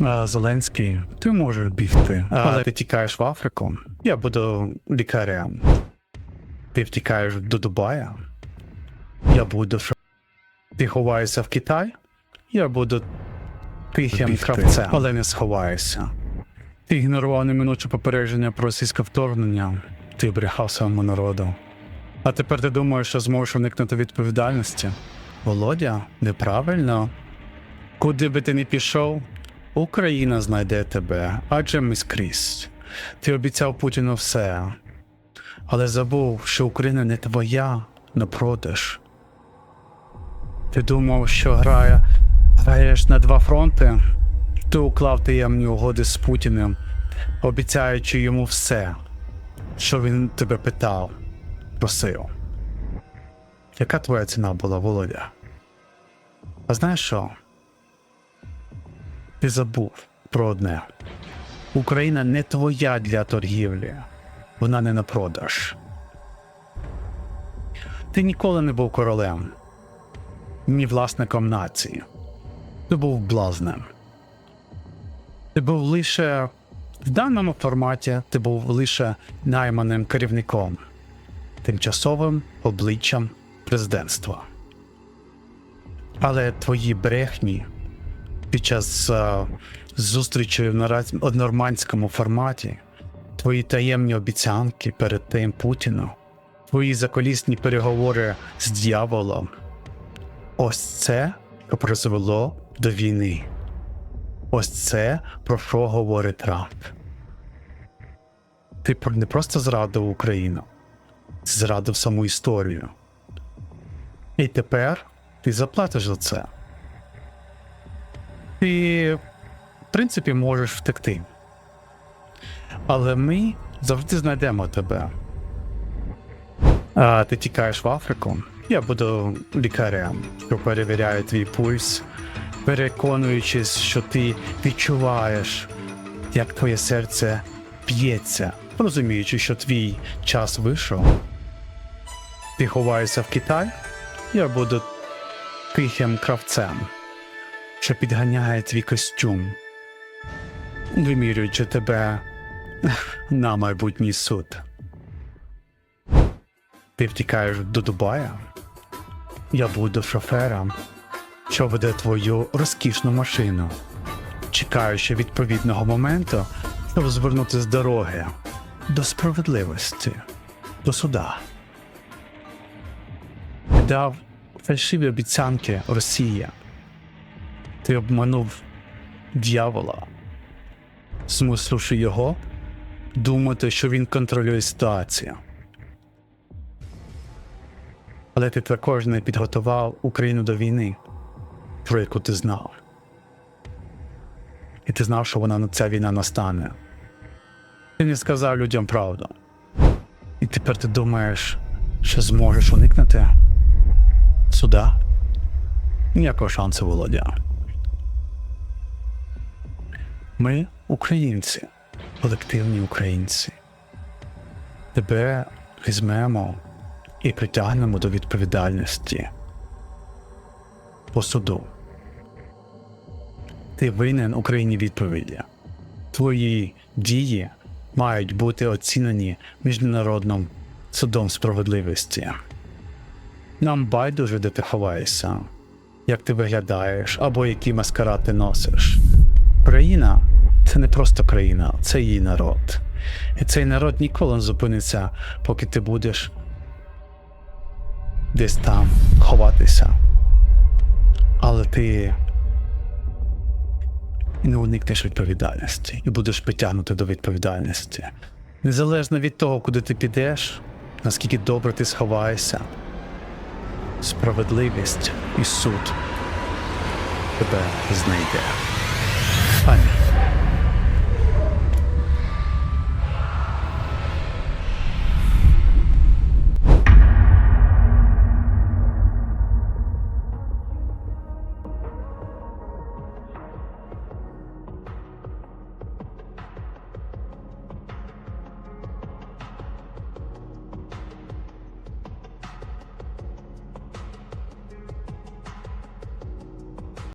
А, Зеленський, ти можеш бігти, але ти тікаєш в Африку. Я буду лікарем. Ти втікаєш до Дубая. Я буду. Ти ховаєшся в Китай. Я буду тихим Бігти. кравцем, але не сховаєшся. Ти ігнорував неминуче попередження про російське вторгнення. Ти брехав своєму народу. А тепер ти думаєш, що зможеш уникнути відповідальності? Володя, неправильно. Куди би ти не пішов, Україна знайде тебе, адже ми скрізь. Ти обіцяв Путіну все, але забув, що Україна не твоя на продаж. Ти думав, що грає, граєш на два фронти? Ти уклав таємні угоди з Путіним, обіцяючи йому все, що він тебе питав, просив. Яка твоя ціна була, Володя? А знаєш що? Ти забув про одне. Україна не твоя для торгівлі, вона не на продаж. Ти ніколи не був королем, ні власником нації. Ти був блазнем. Ти був лише в даному форматі ти був лише найманим керівником, тимчасовим обличчям президентства. Але твої брехні під час е, зустрічі в нормандському форматі, твої таємні обіцянки перед тим Путіном, твої заколісні переговори з дьяволом. Ось це призвело до війни. Ось це про що говорить Трамп. Ти не просто зрадив Україну, ти зрадив саму історію. І тепер ти заплатиш за це. Ти, в принципі, можеш втекти. Але ми завжди знайдемо тебе. А ти тікаєш в Африку. Я буду лікарем, що перевіряє твій пульс, переконуючись, що ти відчуваєш, як твоє серце б'ється, розуміючи, що твій час вийшов. Ти ховаєшся в Китай, я буду тихим кравцем, що підганяє твій костюм, вимірюючи тебе на майбутній суд. Ти втікаєш до Дубая, я буду шофером, що веде твою розкішну машину, чекаючи відповідного моменту, щоб звернути з дороги до справедливості, до суда. Дав фальшиві обіцянки Росія. Ти обманув дьявола, змусивши його думати, що він контролює ситуацію. Але ти також не підготував Україну до війни, про яку ти знав. І ти знав, що вона ця війна настане. Ти не сказав людям правду. І тепер ти думаєш, що зможеш уникнути суда? Ніякого шансу, Володя. Ми українці, колективні українці. Тебе візьмемо і притягнемо до відповідальності по суду. Ти винен Україні відповіді. Твої дії мають бути оцінені міжнародним судом справедливості. Нам байдуже, де ти ховаєшся, як ти виглядаєш або який маскарад ти носиш. Країна це не просто країна, це її народ. І цей народ ніколи не зупиниться, поки ти будеш десь там ховатися. Але ти не уникнеш відповідальності і будеш притягнути до відповідальності. Незалежно від того, куди ти підеш, наскільки добре ти сховаєшся, справедливість і суд тебе знайде.